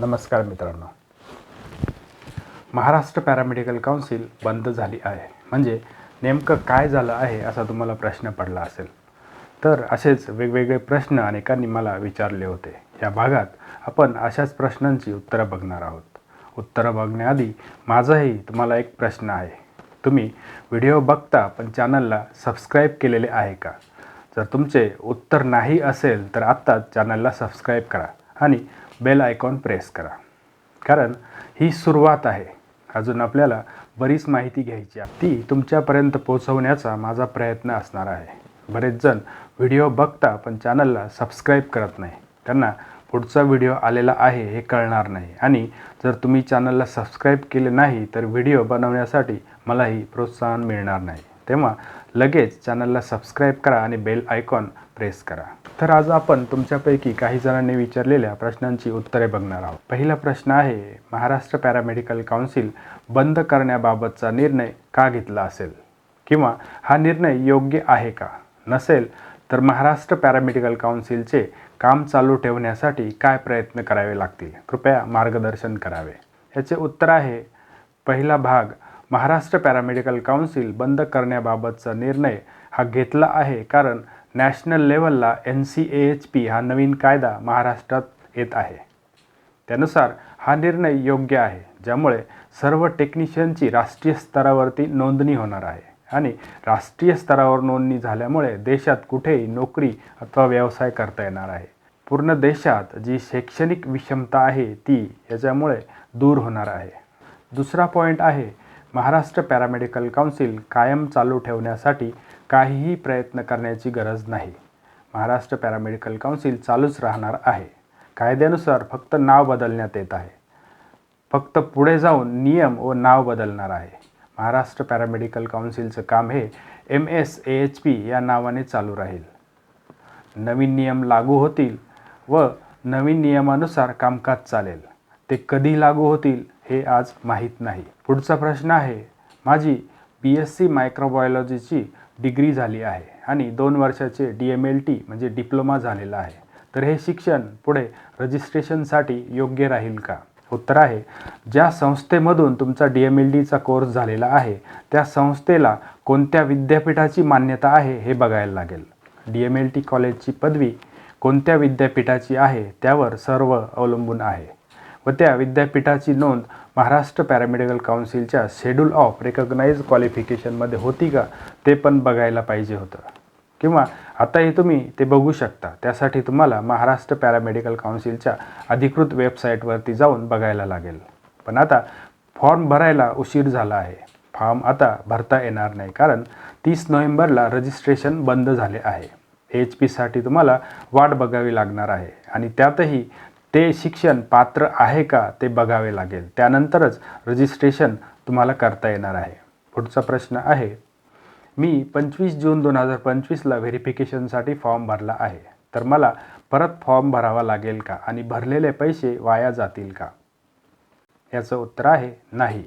नमस्कार मित्रांनो. Maharashtra paramedical council बंद झाली आहे. म्हणजे नेमकं काय झालं आहे असा तुम्हाला प्रश्न पडला असेल. तर असेच वेगवेगळे प्रश्न अनेकांनी मला विचारले होते. या भागात आपण अशाच प्रश्नांची उत्तरं बघणार आहोत. उत्तरं बघण्याआधी माझाही तुम्हाला एक प्रश्न आहे. तुम्ही व्हिडिओ बघता पण चॅनलला सबस्क्राईब केलेले आहे का? जर तुमचे उत्तर नाही असेल तर आत्ताच चॅनलला सबस्क्राईब करा. आणि बेल आयकॉन प्रेस करा. कारण ही सुरुवात आहे. अजून आपल्याला बरीच माहिती घ्यायची आहे. ती तुमच्यापर्यंत पोहोचवण्याचा माझा प्रयत्न असणार आहे. बरेच जण व्हिडिओ बघता पण चॅनलला सबस्क्राईब करत नाही. त्यांना पुढचा व्हिडिओ आलेला आहे हे कळणार नाही. आणि जर तुम्ही चॅनलला सबस्क्राईब केले नाही तर व्हिडिओ बनवण्यासाठी मलाही प्रोत्साहन मिळणार नाही. तेव्हा लगेच चॅनलला सबस्क्राईब करा आणि बेल आयकॉन प्रेस करा. तर आज आपण तुमच्यापैकी काही जणांनी विचारलेल्या प्रश्नांची उत्तरे बघणार आहोत. पहिला प्रश्न आहे महाराष्ट्र पॅरामेडिकल काउन्सिल बंद करण्याबाबतचा निर्णय का घेतला असेल? किंवा हा निर्णय योग्य आहे का? नसेल तर महाराष्ट्र पॅरामेडिकल काउन्सिलचे काम चालू ठेवण्यासाठी काय प्रयत्न करावे लागतील? कृपया मार्गदर्शन करावे. याचे उत्तर आहे पहिला भाग महाराष्ट्र पॅरामेडिकल काउन्सिल बंद करण्याबाबतचा निर्णय हा घेतला आहे कारण नॅशनल लेवलला N C A H P हा नवीन कायदा महाराष्ट्रात येत आहे. त्यानुसार हा निर्णय योग्य आहे ज्यामुळे सर्व टेक्निशियनची राष्ट्रीय स्तरावरती नोंदणी होणार आहे आणि राष्ट्रीय स्तरावर नोंदणी झाल्यामुळे देशात कुठेही नोकरी अथवा व्यवसाय करता येणार आहे. पूर्ण देशात जी शैक्षणिक विषमता आहे ती याच्यामुळे दूर होणार आहे. दुसरा पॉईंट आहे महाराष्ट्र पॅरामेडिकल काउन्सिल कायम चालू ठेवण्यासाठी काहीही प्रयत्न करण्याची गरज नाही. महाराष्ट्र पॅरामेडिकल काउन्सिल चालूच राहणार आहे. कायद्यानुसार फक्त नाव बदलण्यात येत आहे. फक्त पुढे जाऊन नियम व नाव बदलणार आहे. महाराष्ट्र पॅरामेडिकल काउन्सिलचं काम हे M S A H P या नावाने चालू राहील. नवीन नियम लागू होतील व नवीन नियमानुसार कामकाज चालेल. ते कधी लागू होतील हे आज माहीत नाही. पुढचा प्रश्न आहे माझी बी एस सी मायक्रोबायोलॉजीची डिग्री झाली आहे आणि दोन वर्षाचे डी एम एल टी म्हणजे डिप्लोमा झालेला आहे. तर हे शिक्षण पुढे रजिस्ट्रेशनसाठी योग्य राहील का? उत्तर आहे ज्या संस्थेमधून तुमचा डी एम एल डीचा कोर्स झालेला आहे त्या संस्थेला कोणत्या विद्यापीठाची मान्यता आहे हे बघायला लागेल. डी एम एल टी कॉलेजची पदवी कोणत्या विद्यापीठाची आहे त्यावर सर्व अवलंबून आहे. व त्या विद्यापीठाची नोंद महाराष्ट्र पॅरामेडिकल काउन्सिलच्या शेड्यूल ऑफ रेकग्नाइज क्वालिफिकेशनमध्ये होती का ते पण बघायला पाहिजे होतं. किंवा आताही तुम्ही ते बघू शकता. त्यासाठी तुम्हाला महाराष्ट्र पॅरामेडिकल काउन्सिलच्या अधिकृत वेबसाईटवरती जाऊन बघायला लागेल. पण आता फॉर्म भरायला उशीर झाला आहे. फॉर्म आता भरता येणार नाही कारण तीस नोव्हेंबरला रजिस्ट्रेशन बंद झाले आहे. एच पीसाठी तुम्हाला वाट बघावी लागणार आहे. आणि त्यातही ते शिक्षण पात्र आहे का ते बघावे लागेल. त्यानंतरच रजिस्ट्रेशन तुम्हाला करता येणार आहे. पुढचा प्रश्न आहे मी पंचवीस जून दोन हजार पंचवीसला व्हेरिफिकेशनसाठी फॉर्म भरला आहे. तर मला परत फॉर्म भरावा लागेल का आणि भरलेले पैसे वाया जातील का? याचं उत्तर आहे नाही.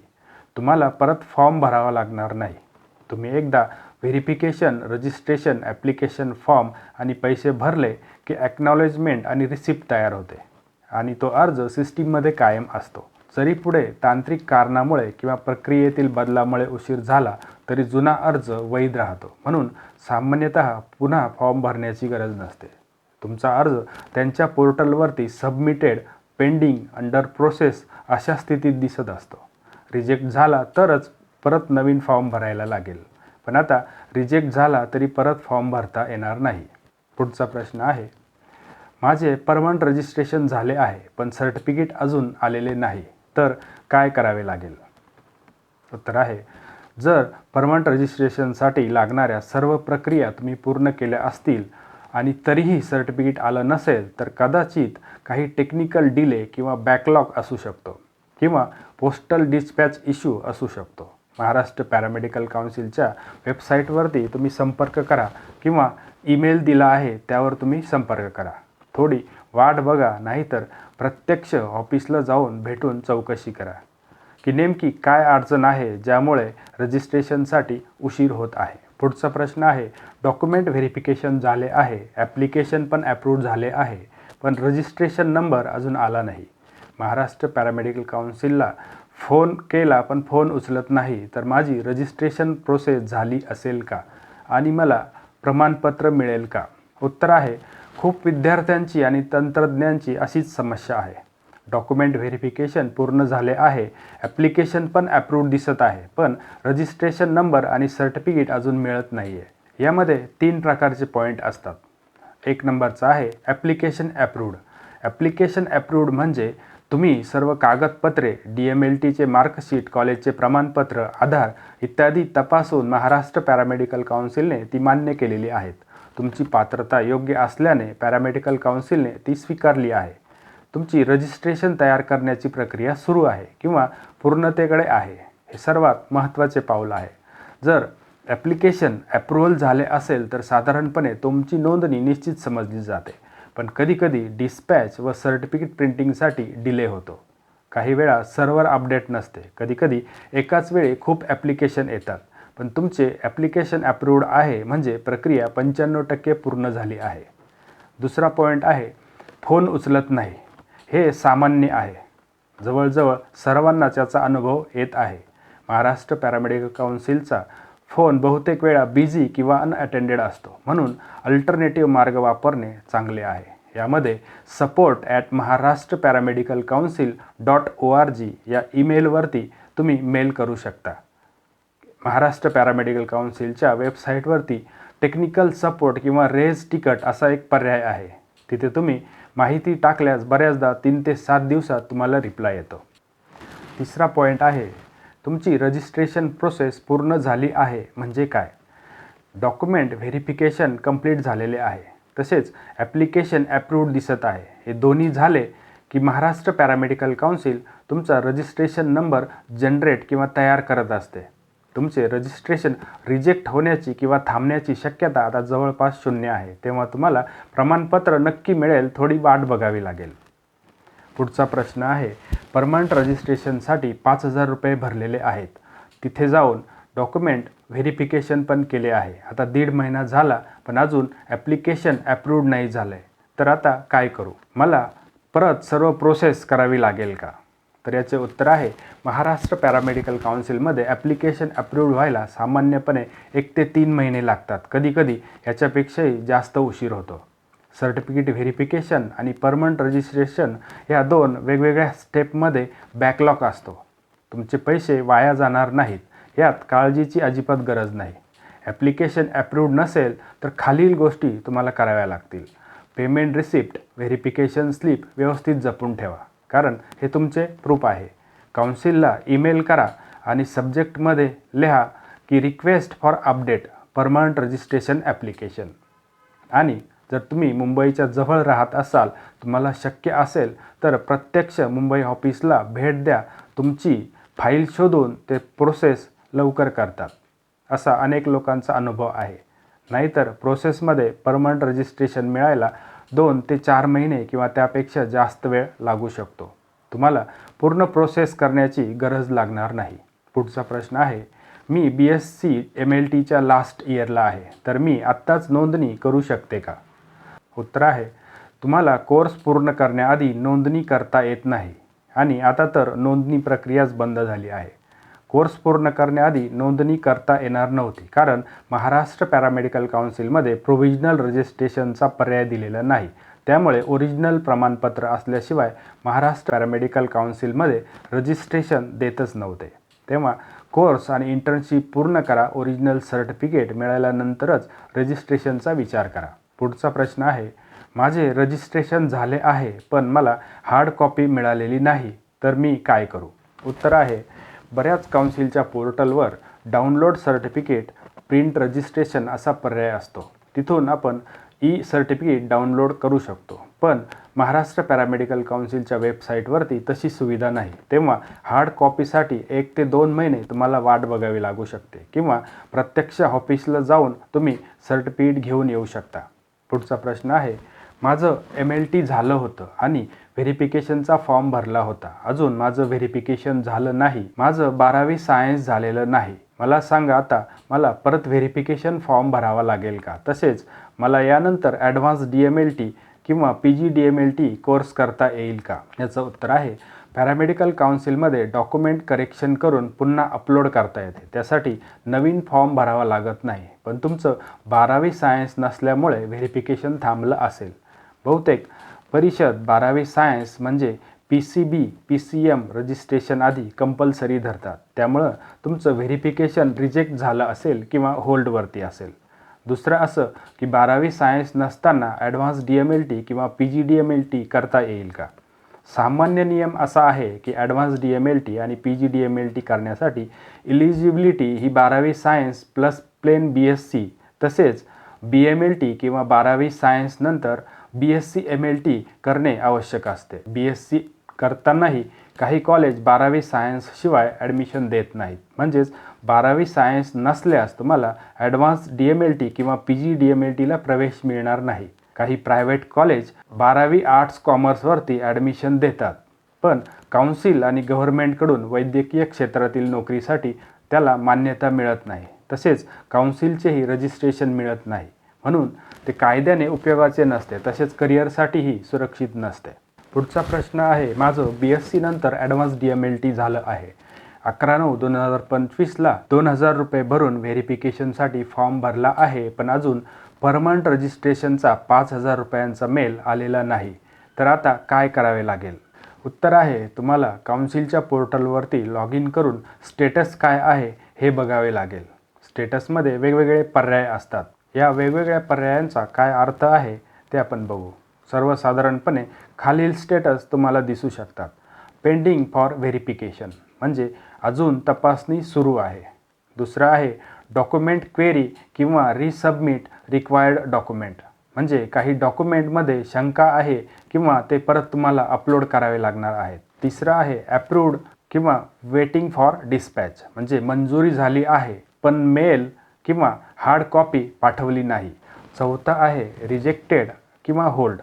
तुम्हाला परत फॉर्म भरावा लागणार नाही. तुम्ही एकदा व्हेरिफिकेशन रजिस्ट्रेशन ॲप्लिकेशन फॉर्म आणि पैसे भरले की ॲक्नॉलेजमेंट आणि रिसिप्ट तयार होते. आणि तो अर्ज सिस्टीममध्ये कायम असतो. जरी पुढे तांत्रिक कारणामुळे किंवा प्रक्रियेतील बदलामुळे उशीर झाला तरी जुना अर्ज वैध राहतो. म्हणून सामान्यतः पुन्हा फॉर्म भरण्याची गरज नसते. तुमचा अर्ज त्यांच्या पोर्टलवरती सबमिटेड पेंडिंग अंडर प्रोसेस अशा स्थितीत दिसत असतो. रिजेक्ट झाला तरच परत नवीन फॉर्म भरायला लागेल. पण आता रिजेक्ट झाला तरी परत फॉर्म भरता येणार नाही. पुढचा प्रश्न आहे माझे परमनंट रजिस्ट्रेशन झाले आहे पण सर्टिफिकेट अजून आलेले नाही. तर काय करावे लागेल? उत्तर आहे जर परमनंट रजिस्ट्रेशनसाठी लागणाऱ्या सर्व प्रक्रिया तुम्ही पूर्ण केल्या असतील आणि तरीही सर्टिफिकेट आलं नसेल तर कदाचित काही टेक्निकल डिले किंवा बॅकलॉग असू शकतो किंवा पोस्टल डिस्पॅच इश्यू असू शकतो. महाराष्ट्र पॅरामेडिकल काउन्सिलच्या वेबसाईटवरती तुम्ही संपर्क करा किंवा ईमेल दिला आहे त्यावर तुम्ही संपर्क करा. थोडी वाट बघा नाहीतर प्रत्यक्ष ऑफिसला जाऊन भेटून चौकशी करा. की नेमकी काय अडचण आहे ज्यामुळे रजिस्ट्रेशनसाठी उशीर होत आहे. पुढचा प्रश्न आहे डॉक्युमेंट व्हेरिफिकेशन झाले आहे ॲप्लिकेशन पण अप्रूव्ह झाले आहे पण रजिस्ट्रेशन नंबर अजून आला नाही. महाराष्ट्र पॅरामेडिकल काउन्सिलला फोन केला पण फोन उचलत नाही. तर माझी रजिस्ट्रेशन प्रोसेस झाली असेल का? आणि मला प्रमाणपत्र मिळेल का? उत्तर आहे खूप विद्यार्थ्यांची आणि तंत्रज्ञांची अशीच समस्या आहे. डॉक्युमेंट व्हेरिफिकेशन पूर्ण झाले आहे. ॲप्लिकेशन पण अप्रूव्ड दिसत आहे. पण रजिस्ट्रेशन नंबर आणि सर्टिफिकेट अजून मिळत नाही आहे यामध्ये तीन प्रकारचे पॉईंट असतात. एक नंबरचा आहे ॲप्लिकेशन अप्रूव्ड ॲप्लिकेशन अप्रूव्ड म्हणजे तुम्ही सर्व कागदपत्रे डी एम एल टीचे मार्कशीट कॉलेजचे प्रमाणपत्र आधार इत्यादी तपासून महाराष्ट्र पॅरामेडिकल काउन्सिलने ती मान्य केलेली आहेत. तुमची पात्रता योग्य असल्याने पॅरामेडिकल काउन्सिलने ती स्वीकारली आहे. तुमची रजिस्ट्रेशन तयार करण्याची प्रक्रिया सुरू आहे किंवा पूर्णतेकडे आहे हे सर्वात महत्त्वाचे पाऊल आहे. जर ॲप्लिकेशन अप्रुव्हल झाले असेल तर साधारणपणे तुमची नोंदणी निश्चित समजली जाते पण कधीकधी डिस्पॅच व सर्टिफिकेट प्रिंटिंगसाठी डिले होतो. काही वेळा सर्व्हर अपडेट नसते कधीकधी एकाच वेळी खूप ॲप्लिकेशन येतात. पण तुमचे ॲप्लिकेशन अप्रूव्ड आहे म्हणजे प्रक्रिया पंच्याण्णव टक्के पूर्ण झाली आहे. दुसरा पॉईंट आहे फोन उचलत नाही. हे सामान्य आहे. जवळजवळ सर्वांनाच याचा अनुभव येत आहे. महाराष्ट्र पॅरामेडिकल काउन्सिलचा फोन बहुतेक वेळा बिझी किंवा अनअटेंडेड असतो. म्हणून अल्टरनेटिव्ह मार्ग वापरणे चांगले आहे. यामध्ये support at Maharashtra paramedical council dot O R G या ईमेलवरती तुम्ही मेल करू शकता. महाराष्ट्र पॅरामेडिकल काउन्सिलच्या वेबसाईटवरती टेक्निकल सपोर्ट किंवा रेज तिकट असा एक पर्याय आहे. तिथे तुम्ही माहिती टाकल्यास बऱ्याचदा तीन ते सात दिवसात तुम्हाला रिप्लाय येतो. तिसरा पॉईंट आहे तुमची रजिस्ट्रेशन प्रोसेस पूर्ण झाली आहे म्हणजे काय? डॉक्युमेंट व्हेरिफिकेशन कंप्लीट झालेले आहे. तसेच ॲप्लिकेशन अप्रूव्ड दिसत आहे. हे दोन्ही झाले की महाराष्ट्र पॅरामेडिकल काउन्सिल तुमचा रजिस्ट्रेशन नंबर जनरेट किंवा तयार करत असते. तुमचे रजिस्ट्रेशन रिजेक्ट होण्याची किंवा थांबण्याची शक्यता आता जवळपास शून्य आहे. तेव्हा तुम्हाला प्रमाणपत्र नक्की मिळेल थोडी वाट बघावी लागेल. पुढचा प्रश्न आहे परमनंट रजिस्ट्रेशनसाठी पाच हजार रुपये भरलेले आहेत. तिथे जाऊन डॉक्युमेंट व्हेरिफिकेशन पण केले आहे. आता दीड महिना झाला पण अजून ॲप्लिकेशन अप्रूव्ड नाही झालं आहे तर आता काय करू? मला परत सर्व प्रोसेस करावी लागेल का? तर याचे उत्तर आहे महाराष्ट्र पॅरामेडिकल काउन्सिलमध्ये ॲप्लिकेशन अप्रूव्ड व्हायला सामान्यपणे एक ते तीन महिने लागतात. कधीकधी याच्यापेक्षाही जास्त उशीर होतो. सर्टिफिकेट व्हेरिफिकेशन आणि परमनंट रजिस्ट्रेशन या दोन वेगवेगळ्या स्टेपमध्ये बॅकलॉग असतो. तुमचे पैसे वाया जाणार नाहीत. यात काळजीची अजिबात गरज नाही. ॲप्लिकेशन अप्रूव्ड नसेल तर खालील गोष्टी तुम्हाला कराव्या लागतील. पेमेंट रिसिप्ट व्हेरिफिकेशन स्लिप व्यवस्थित जपून ठेवा. कारण हे तुमचे प्रूफ आहे. काउन्सिलला ईमेल करा आणि सब्जेक्टमध्ये लिहा की request for update permanent registration application. आणि जर तुम्ही मुंबईच्या जवळ राहत असाल तुम्हाला शक्य असेल तर प्रत्यक्ष मुंबई ऑफिसला भेट द्या. तुमची फाईल शोधून ते प्रोसेस लवकर करतात. असा अनेक लोकांचा अनुभव आहे. नाहीतर प्रोसेसमध्ये परमनंट रजिस्ट्रेशन मिळायला दोन ते चार महिने किंवा त्यापेक्षा जास्त वेळ लागू शकतो. तुम्हाला पूर्ण प्रोसेस करण्याची गरज लागणार नाही. पुढचा प्रश्न आहे मी B S C M L टीच्या लास्ट इयरला आहे तर मी आत्ताच नोंदणी करू शकते का? उत्तर आहे तुम्हाला कोर्स पूर्ण करण्याआधी नोंदणी करता येत नाही. आणि आता तर नोंदणी प्रक्रियाच बंद झाली आहे. कोर्स पूर्ण करण्याआधी नोंदणी करता येणार नव्हती. कारण महाराष्ट्र पॅरामेडिकल काउन्सिलमध्ये प्रोव्हिजनल रजिस्ट्रेशनचा पर्याय दिलेला नाही. त्यामुळे ओरिजिनल प्रमाणपत्र असल्याशिवाय महाराष्ट्र पॅरामेडिकल काउन्सिलमध्ये रजिस्ट्रेशन देतच नव्हते. तेव्हा कोर्स आणि इंटर्नशिप पूर्ण करा ओरिजिनल सर्टिफिकेट मिळाल्यानंतरच रजिस्ट्रेशनचा विचार करा. पुढचा प्रश्न आहे माझे रजिस्ट्रेशन झाले आहे पण मला हार्ड कॉपी मिळालेली नाही तर मी काय करू? उत्तर आहे बऱ्याच काउन्सिलच्या पोर्टलवर डाउनलोड सर्टिफिकेट प्रिंट रजिस्ट्रेशन असा पर्याय असतो. तिथून आपण ई सर्टिफिकेट डाउनलोड करू शकतो. पण महाराष्ट्र पॅरामेडिकल काउन्सिलच्या वेबसाईटवरती तशी सुविधा नाही. तेव्हा हार्ड कॉपीसाठी एक ते दोन महिने तुम्हाला वाट बघावी लागू शकते किंवा प्रत्यक्ष ऑफिसला जाऊन तुम्ही सर्टिफिकेट घेऊन येऊ शकता. पुढचा प्रश्न आहे माझं एम एल टी झालं होतं आणि व्हेरिफिकेशनचा फॉर्म भरला होता. अजून माझं व्हेरिफिकेशन झालं नाही. माझं बारावी सायन्स झालेलं नाही. मला सांगा आता मला परत व्हेरिफिकेशन फॉर्म भरावा लागेल का? तसेच मला यानंतर advance D M L T किंवा P G D M L T course करता येईल का? याचं उत्तर आहे पॅरामेडिकल काउन्सिलमध्ये डॉक्युमेंट करेक्शन करून पुन्हा अपलोड करता येते. त्यासाठी नवीन फॉर्म भरावा लागत नाही. पण तुमचं बारावी सायन्स नसल्यामुळे व्हेरिफिकेशन थांबलं असेल. बहुतेक परिषद बारावी सायन्स म्हणजे P C B P C M registration आधी कंपल्सरी धरतात. त्यामुळं तुमचं व्हेरिफिकेशन रिजेक्ट झालं असेल किंवा होल्डवरती असेल. दुसरं असं की बारावी सायन्स नसताना advance D M L T किंवा P G D M L T करता येईल का? सामान्य नियम असा आहे की advance D M L T आणि P G D M L T करण्यासाठी इलिजिबिलिटी ही बारावी science plus plain B S C तसेच बी एम एल टी किंवा बारावी सायन्स नंतर B S C M L T करणे आवश्यक असते. बी एस सी करतानाही काही कॉलेज बारावी सायन्सशिवाय ॲडमिशन देत नाहीत. म्हणजेच बारावी सायन्स नसल्यास तुम्हाला advance D M L T किंवा P G D M L टीला प्रवेश मिळणार नाही. काही प्रायव्हेट कॉलेज बारावी आर्ट्स कॉमर्सवरती ॲडमिशन देतात. पण काउन्सिल आणि गव्हर्नमेंटकडून वैद्यकीय क्षेत्रातील नोकरीसाठी त्याला मान्यता मिळत नाही. तसेच काउन्सिलचेही रजिस्ट्रेशन मिळत नाही. म्हणून ते कायद्याने उपयोगाचे नसते तसेच करिअरसाठीही सुरक्षित नसते. पुढचा प्रश्न आहे माझं बी एस सी नंतर advance D M L T झालं आहे. अकरा नऊ दोन हजार पंचवीसला दोन हजार रुपये भरून व्हेरिफिकेशनसाठी फॉर्म भरला आहे पण अजून परमनंट रजिस्ट्रेशनचा पाच हजार रुपयांचा मेल आलेला नाही. तर आता काय करावे लागेल? उत्तर आहे तुम्हाला काउन्सिलच्या पोर्टलवरती लॉग इन करून स्टेटस काय आहे हे बघावे लागेल. स्टेटसमध्ये वेगवेगळे पर्याय असतात. या वेगवेगळ्या पर्यायांचा काय अर्थ आहे ते आपण बघू. सर्वसाधारणपणे खालील स्टेटस तुम्हाला दिसू शकतात. पेंडिंग फॉर व्हेरिफिकेशन म्हणजे अजून तपासणी सुरू आहे. दुसरं आहे डॉक्युमेंट क्वेरी किंवा रिसबमिट रिक्वायर्ड डॉक्युमेंट म्हणजे काही डॉक्युमेंटमध्ये शंका आहे किंवा ते परत तुम्हाला अपलोड करावे लागणार आहेत. तिसरं आहे ॲप्रूव्ड किंवा वेटिंग फॉर डिस्पॅच म्हणजे मंजुरी झाली आहे. पण मेल किंवा हार्ड कॉपी पाठवली नाही. चौथा आहे रिजेक्टेड किंवा होल्ड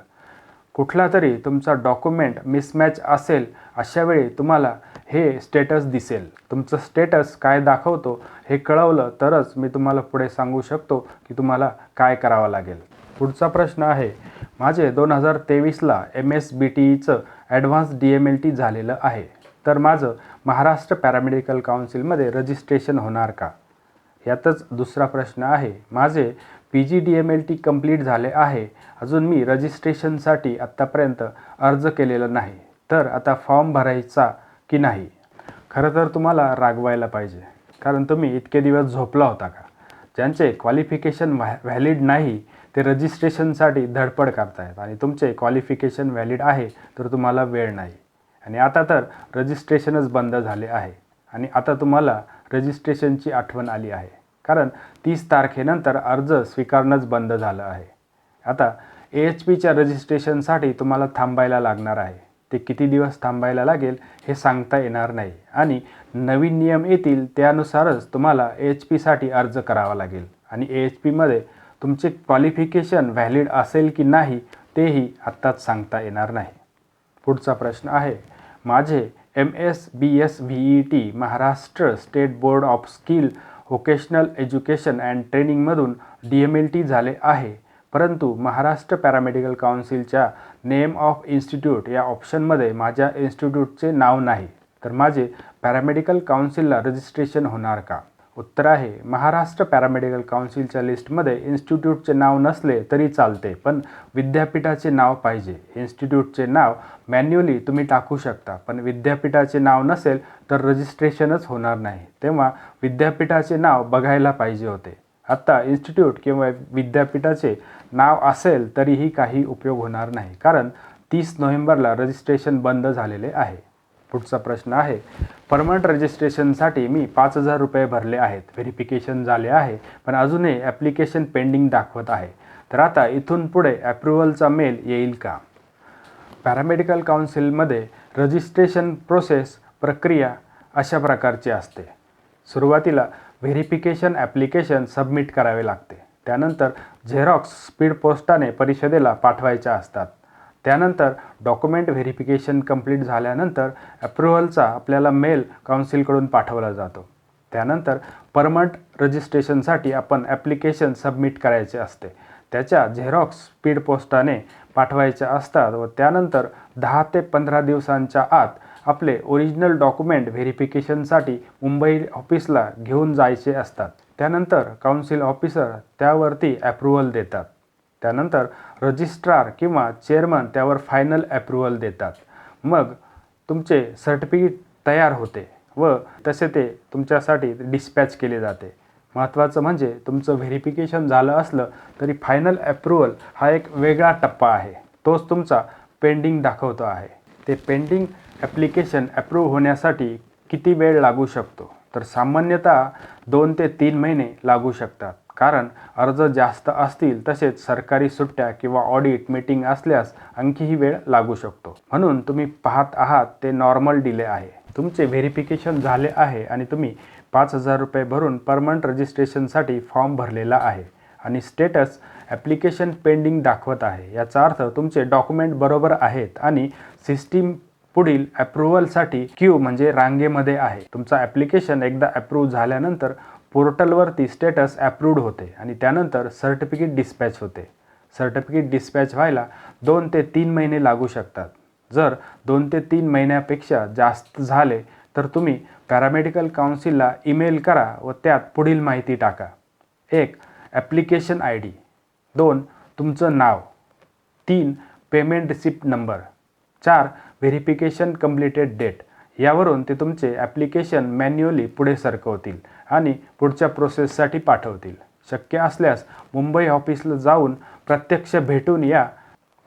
कुठला तरी तुमचा डॉक्युमेंट मिसमॅच असेल अशा वेळी तुम्हाला हे स्टेटस दिसेल. तुमचं स्टेटस काय दाखवतो हे कळवलं तरच मी तुम्हाला पुढे सांगू शकतो की तुम्हाला काय करावं लागेल. पुढचा प्रश्न आहे माझे दोन हजार तेवीसला M S B T ईचं advance D M L T झालेलं आहे. तर माझं महाराष्ट्र पॅरामेडिकल काउन्सिलमध्ये रजिस्ट्रेशन होणार का? यातच दुसरा प्रश्न आहे. माझे P G D M L T complete झाले आहे. अजून मी रजिस्ट्रेशनसाठी आत्तापर्यंत अर्ज केलेला नाही. तर आता फॉर्म भरायचा की नाही? खरं तर तुम्हाला रागवायला पाहिजे. कारण तुम्ही इतके दिवस झोपला होता का? ज्यांचे क्वालिफिकेशन व्हॅ व्हॅलिड नाही ते रजिस्ट्रेशनसाठी धडपड करतायत. आणि तुमचे क्वालिफिकेशन व्हॅलिड आहे तर तुम्हाला वेळ नाही. आणि आता तर रजिस्ट्रेशनच बंद झाले आहे. आणि आता तुम्हाला रजिस्ट्रेशनची आठवण आली आहे. कारण तीस तारखेनंतर अर्ज स्वीकारणंच बंद झालं आहे. आता ए एच पीच्या रजिस्ट्रेशनसाठी तुम्हाला थांबायला लागणार आहे. ते किती दिवस थांबायला लागेल हे सांगता येणार नाही. आणि नवीन नियम येतील त्यानुसारच तुम्हाला ए एच पीसाठी अर्ज करावा लागेल. आणि ए एच पीमध्ये तुमचे क्वालिफिकेशन व्हॅलिड असेल की नाही तेही आत्ताच सांगता येणार नाही. पुढचा प्रश्न आहे माझे M S B S V E T Maharashtra state board of skill vocational education and ट्रेनिंगमधून D M L T झाले आहे. परंतु महाराष्ट्र पॅरामेडिकल काउन्सिलच्या नेम ऑफ इन्स्टिट्यूट या ऑप्शनमध्ये माझ्या इन्स्टिट्यूटचे नाव नाही. तर माझे पॅरामेडिकल काउन्सिलला रजिस्ट्रेशन होणार का? उत्तर आहे. महाराष्ट्र पॅरामेडिकल काउन्सिलच्या लिस्टमध्ये इन्स्टिट्यूटचे नाव नसले तरी चालते पण विद्यापीठाचे नाव पाहिजे. इन्स्टिट्यूटचे नाव मॅन्युअली तुम्ही टाकू शकता पण विद्यापीठाचे नाव नसेल तर रजिस्ट्रेशनच होणार नाही. तेव्हा विद्यापीठाचे नाव बघायला पाहिजे होते. आत्ता इन्स्टिट्यूट किंवा विद्यापीठाचे नाव असेल तरीही काही उपयोग होणार नाही कारण तीस नोव्हेंबरला रजिस्ट्रेशन बंद झालेले आहे. पुढचा प्रश्न आहे. परमनंट रजिस्ट्रेशनसाठी मी पाच हजार रुपये भरले आहेत. व्हेरिफिकेशन झाले आहे पण अजूनही ॲप्लिकेशन पेंडिंग दाखवत आहे. तर आता इथून पुढे ॲप्रुव्हलचा मेल येईल का? पॅरामेडिकल काउन्सिलमध्ये रजिस्ट्रेशन प्रोसेस प्रक्रिया अशा प्रकारची असते. सुरुवातीला व्हेरिफिकेशन ॲप्लिकेशन सबमिट करावे लागते. त्यानंतर झेरॉक्स स्पीड पोस्टाने परिषदेला पाठवायच्या असतात. त्यानंतर डॉक्युमेंट व्हेरिफिकेशन कंप्लीट झाल्यानंतर अप्रुव्हलचा आपल्याला मेल काउन्सिलकडून पाठवला जातो. त्यानंतर परमनंट रजिस्ट्रेशनसाठी आपण ॲप्लिकेशन सबमिट करायचे असते. त्याच्या झेरॉक्स स्पीड पोस्टाने पाठवायच्या असतात व त्यानंतर दहा ते पंधरा दिवसांच्या आत आपले ओरिजिनल डॉक्युमेंट व्हेरिफिकेशनसाठी मुंबई ऑफिसला घेऊन जायचे असतात. त्यानंतर काउन्सिल ऑफिसर त्यावरती ॲप्रुव्हल देतात. त्यानंतर रजिस्ट्रार किंवा चेअरमन त्यावर फायनल ॲप्रुव्हल देतात. मग तुमचे सर्टिफिकेट तयार होते व तसे ते तुमच्यासाठी डिस्पॅच केले जाते. महत्त्वाचं म्हणजे तुमचं व्हेरिफिकेशन झालं असलं तरी फायनल ॲप्रुव्हल हा एक वेगळा टप्पा आहे. तोच तुमचा पेंडिंग दाखवतो आहे. ते पेंडिंग ॲप्लिकेशन ॲप्रूव्ह होण्यासाठी किती वेळ लागू शकतो? तर सामान्यतः दोन ते तीन महिने लागू शकतात. कारण अर्ज जास्त असतील तसेच सरकारी सुट्ट्या किंवा ऑडिट मीटिंग असल्यास आणखीही वेळ लागू शकतो. म्हणून तुम्ही पाहत आहात ते नॉर्मल डिले आहे. तुमचे व्हेरिफिकेशन झाले आहे आणि तुम्ही पाच हजार रुपये भरून परमनंट रजिस्ट्रेशनसाठी फॉर्म भरलेला आहे आणि स्टेटस ॲप्लिकेशन पेंडिंग दाखवत आहे. याचा अर्थ तुमचे डॉक्युमेंट बरोबर आहेत आणि सिस्टीम पुढील अप्रुव्हलसाठी क्यू म्हणजे रांगेमध्ये आहे. तुमचा ॲप्लिकेशन एकदा अप्रूव्ह झाल्यानंतर पोर्टलवरती स्टेटस अप्रूव्ड होते आणि त्यानंतर सर्टिफिकेट डिस्पॅच होते. सर्टिफिकेट डिस्पॅच व्हायला दोन ते तीन महिने लागू शकतात. जर दोन ते तीन महिन्यापेक्षा जास्त झाले तर तुम्ही पॅरामेडिकल काउन्सिलला ईमेल करा व त्यात पुढील माहिती टाका. एक ॲप्लिकेशन आय डी दोन तुमचं नाव. तीन पेमेंट रिसिप्ट नंबर चार व्हेरिफिकेशन कम्प्लिटेड डेट. यावरून ते तुमचे ॲप्लिकेशन मॅन्युअली पुढे सरकवतील आणि पुढच्या प्रोसेससाठी पाठवतील. शक्य असल्यास मुंबई ऑफिसला जाऊन प्रत्यक्ष भेटून या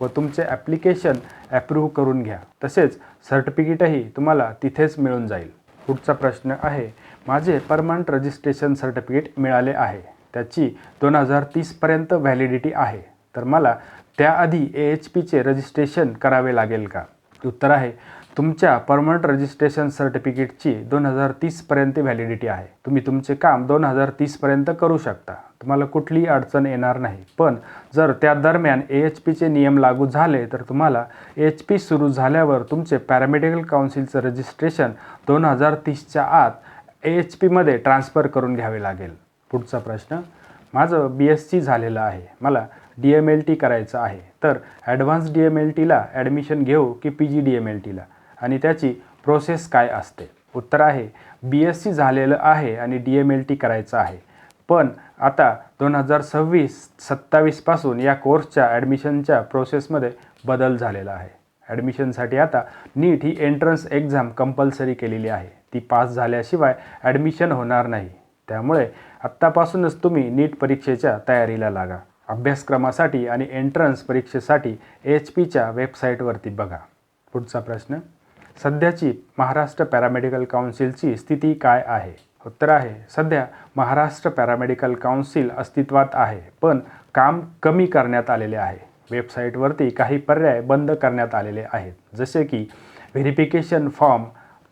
व तुमचे ॲप्लिकेशन ॲप्रूव्ह करून घ्या. तसेच सर्टिफिकेटही तुम्हाला तिथेच मिळून जाईल. पुढचा प्रश्न आहे माझे परमनंट रजिस्ट्रेशन सर्टिफिकेट मिळाले आहे. त्याची दोन हजार तीसपर्यंत व्हॅलिडिटी आहे. तर मला त्याआधी ए एच पीचे रजिस्ट्रेशन करावे लागेल का? उत्तर आहे. तुमच्या परमनंट रजिस्ट्रेशन सर्टिफिकेटची दोन हजार तीसपर्यंत व्हॅलिडिटी आहे. तुम्ही तुमचे काम दोन हजार तीसपर्यंत करू शकता. तुम्हाला कुठलीही अडचण येणार नाही. पण जर त्या दरम्यान ए एच पीचे नियम लागू झाले तर तुम्हाला एच पी सुरू झाल्यावर तुमचे पॅरामेडिकल काउन्सिलचं रजिस्ट्रेशन दोन हजार तीसच्या आत ए एच पीमध्ये ट्रान्स्फर करून घ्यावे लागेल. पुढचा प्रश्न माझं बी एस सी झालेलं आहे. मला डी एम एल टी करायचं आहे. तर ॲडव्हान्स डी एम एल टीला ॲडमिशन घेऊ की P G D M L टीला आणि त्याची प्रोसेस काय असते? उत्तर आहे बी एस सी झालेलं आहे आणि डी एम एल टी करायचं आहे. पण आता दोन हजार सव्वीस सत्तावीसपासून या कोर्सच्या ॲडमिशनच्या प्रोसेसमध्ये बदल झालेला आहे. ॲडमिशनसाठी आता नीट ही एंट्रन्स एक्झाम कंपल्सरी केलेली आहे. ती पास झाल्याशिवाय ॲडमिशन होणार नाही. त्यामुळे आत्तापासूनच तुम्ही नीट परीक्षेच्या तयारीला लागा. अभ्यासक्रमासाठी आणि एंट्रन्स परीक्षेसाठी एच पीच्या वेबसाईटवरती बघा. पुढचा प्रश्न सध्याची महाराष्ट्र पॅरामेडिकल काउन्सिलची स्थिती काय आहे? उत्तर आहे सध्या महाराष्ट्र पॅरामेडिकल काउन्सिल अस्तित्वात आहे पण काम कमी करण्यात आलेले आहे. वेबसाईटवरती काही पर्याय बंद करण्यात आलेले आहेत. जसे की verification form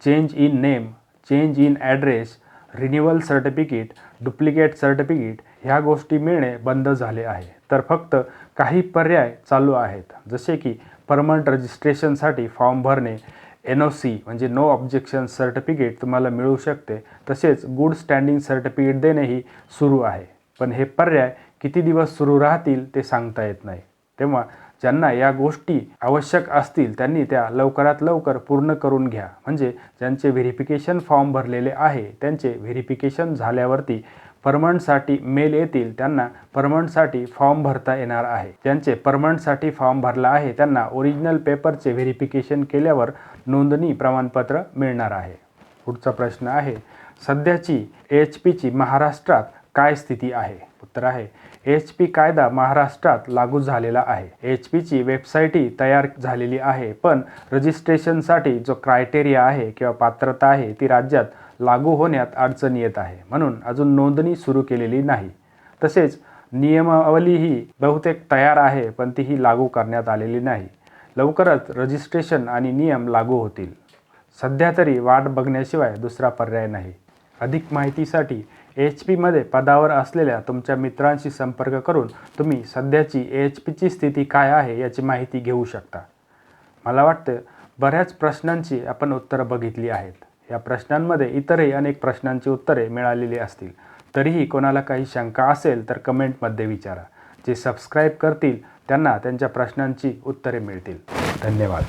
change in name change in address renewal certificate duplicate certificate ह्या गोष्टी मिळणे बंद झाले आहे. तर फक्त काही पर्याय चालू आहेत. जसे की परमनंट रजिस्ट्रेशनसाठी फॉर्म भरणे एन ओ सी म्हणजे नो ऑब्जेक्शन सर्टिफिकेट तुम्हाला मिळू शकते. तसेच गुड स्टँडिंग सर्टिफिकेट देणेही सुरू आहे. पण हे पर्याय किती दिवस सुरू राहतील ते सांगता येत नाही. तेव्हा ज्यांना या गोष्टी आवश्यक असतील त्यांनी त्या लवकरात लवकर पूर्ण करून घ्या. म्हणजे ज्यांचे व्हेरिफिकेशन फॉर्म भरलेले आहे त्यांचे व्हेरिफिकेशन झाल्यावरती परमनंटसाठी मेल येतील त्यांना परमनंटसाठी फॉर्म भरता येणार आहे. ज्यांचे परमनंटसाठी फॉर्म भरला आहे त्यांना ओरिजिनल पेपरचे व्हेरिफिकेशन केल्यावर नोंदणी प्रमाणपत्र मिळणार आहे. पुढचा प्रश्न आहे सध्याची एच पीची महाराष्ट्रात काय स्थिती आहे? उत्तर आहे एच पी कायदा महाराष्ट्रात लागू झालेला आहे. एच पीची वेबसाईटही तयार झालेली आहे पण रजिस्ट्रेशनसाठी जो क्रायटेरिया आहे किंवा पात्रता आहे ती राज्यात लागू होण्यात अडचण येत आहे. म्हणून अजून नोंदणी सुरू केलेली नाही. तसेच नियमावली ही बहुतेक तयार आहे पण तीही लागू करण्यात आलेली नाही. लवकरच रजिस्ट्रेशन आणि नियम लागू होतील. सध्या तरी वाट बघण्याशिवाय दुसरा पर्याय नाही. अधिक माहितीसाठी एच पीमध्ये पदावर असलेल्या तुमच्या मित्रांशी संपर्क करून तुम्ही सध्याची एच पीची स्थिती काय आहे याची माहिती घेऊ शकता. मला वाटतं बऱ्याच प्रश्नांची आपण उत्तरं बघितली आहेत. या प्रश्नांमध्ये इतरही अनेक प्रश्नांची उत्तरे मिळालेली असतील. तरीही कोणाला काही शंका असेल तर कमेंटमध्ये विचारा. जे सबस्क्राईब करतील त्यांना त्यांच्या प्रश्नांची उत्तरे मिळतील. धन्यवाद.